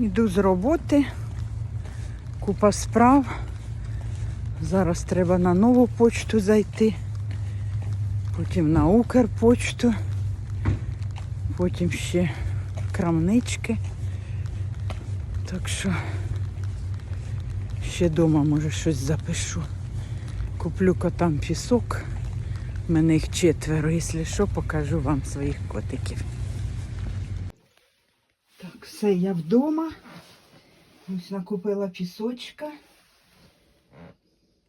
Іду з роботи, купа справ. Зараз треба на нову почту зайти, потім на Укрпочту, потім ще крамнички. Так що ще вдома, може, щось запишу. Куплю котам пісок. У мене їх четверо, якщо що, покажу вам своїх котиків. Все, я вдома. Ось накупила пісочка.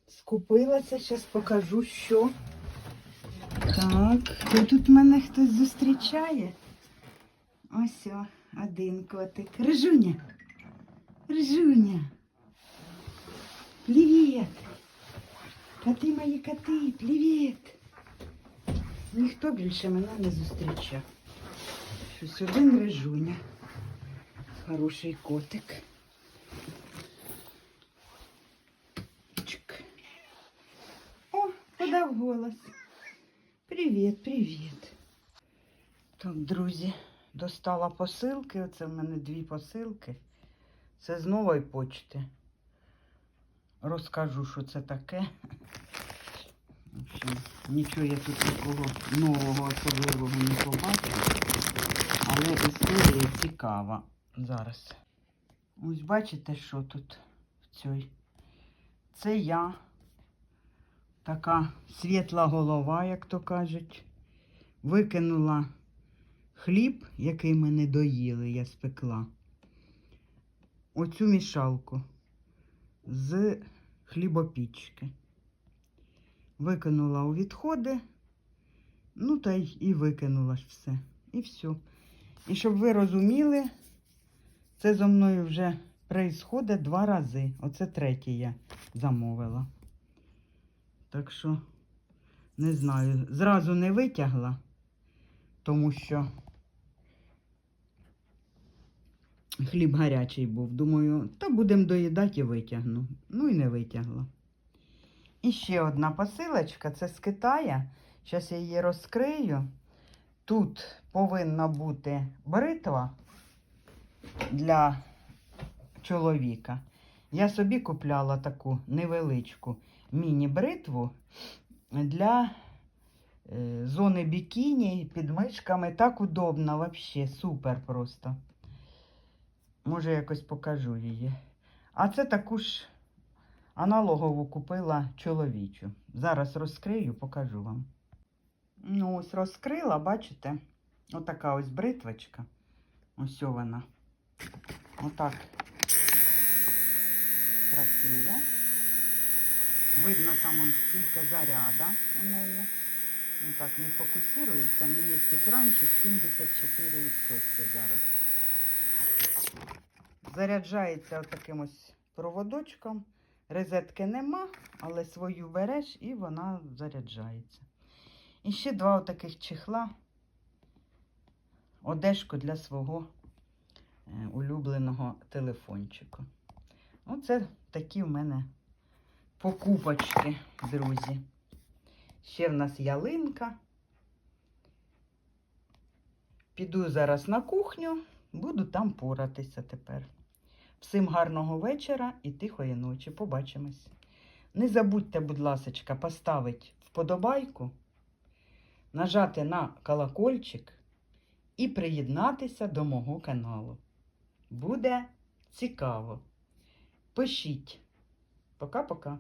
Скупилася, зараз покажу, що. Так, хто тут мене хтось зустрічає? Ось о, один котик. Рижуня. Рижуня. Привіт. Коти мої коти, привіт. Ніхто більше мене не зустрічав. Щось один рижуня. Хороший котик. Чик. О, подав голос. Привіт, привіт. Так, друзі, достала посилки. Оце в мене дві посилки. Це з нової почти. Розкажу, що це таке. Общем, нічого я тут такого нового особливого не побачила. Але історія цікава зараз. Ось бачите, що тут в цій. Це я. Така світла голова, як то кажуть. Викинула хліб, який ми не доїли, я спекла. Оцю мішалку з хлібопічки. Викинула у відходи, ну та й і викинула ж все. І все. І щоб ви розуміли, це зо мною вже происходить два рази. Оце третє я замовила. Так що, не знаю, зразу не витягла, тому що хліб гарячий був. Думаю, та будемо доїдати і витягну. Ну і не витягла. І ще одна посилочка, це з Китая. Зараз я її розкрию. Тут повинна бути бритва для чоловіка. Я собі купляла таку невеличку міні-бритву для е, зони бікіні під мишками. Так удобно, взагалі, супер просто. Може, якось покажу її. А це таку ж аналогову купила чоловічу. Зараз розкрию, покажу вам. Ну, ось розкрила, бачите? Отака ось бритвочка. Ось вона. Отак працює. Видно там он скільки заряда у неї. Ну так, не фокусується, але є екранчик 74% зараз. Заряджається отаким ось проводочком. Розетки нема, але свою береш і вона заряджається. І ще два отаких чехла. Одежку для свого улюбленого телефончику. Оце такі в мене покупочки, друзі. Ще в нас ялинка. Піду зараз на кухню, буду там поратися тепер. Всім гарного вечора і тихої ночі. Побачимось. Не забудьте, будь ласка, поставити вподобайку, нажати на колокольчик і приєднатися до мого каналу. Буде цікаво. Пишіть. Пока-пока.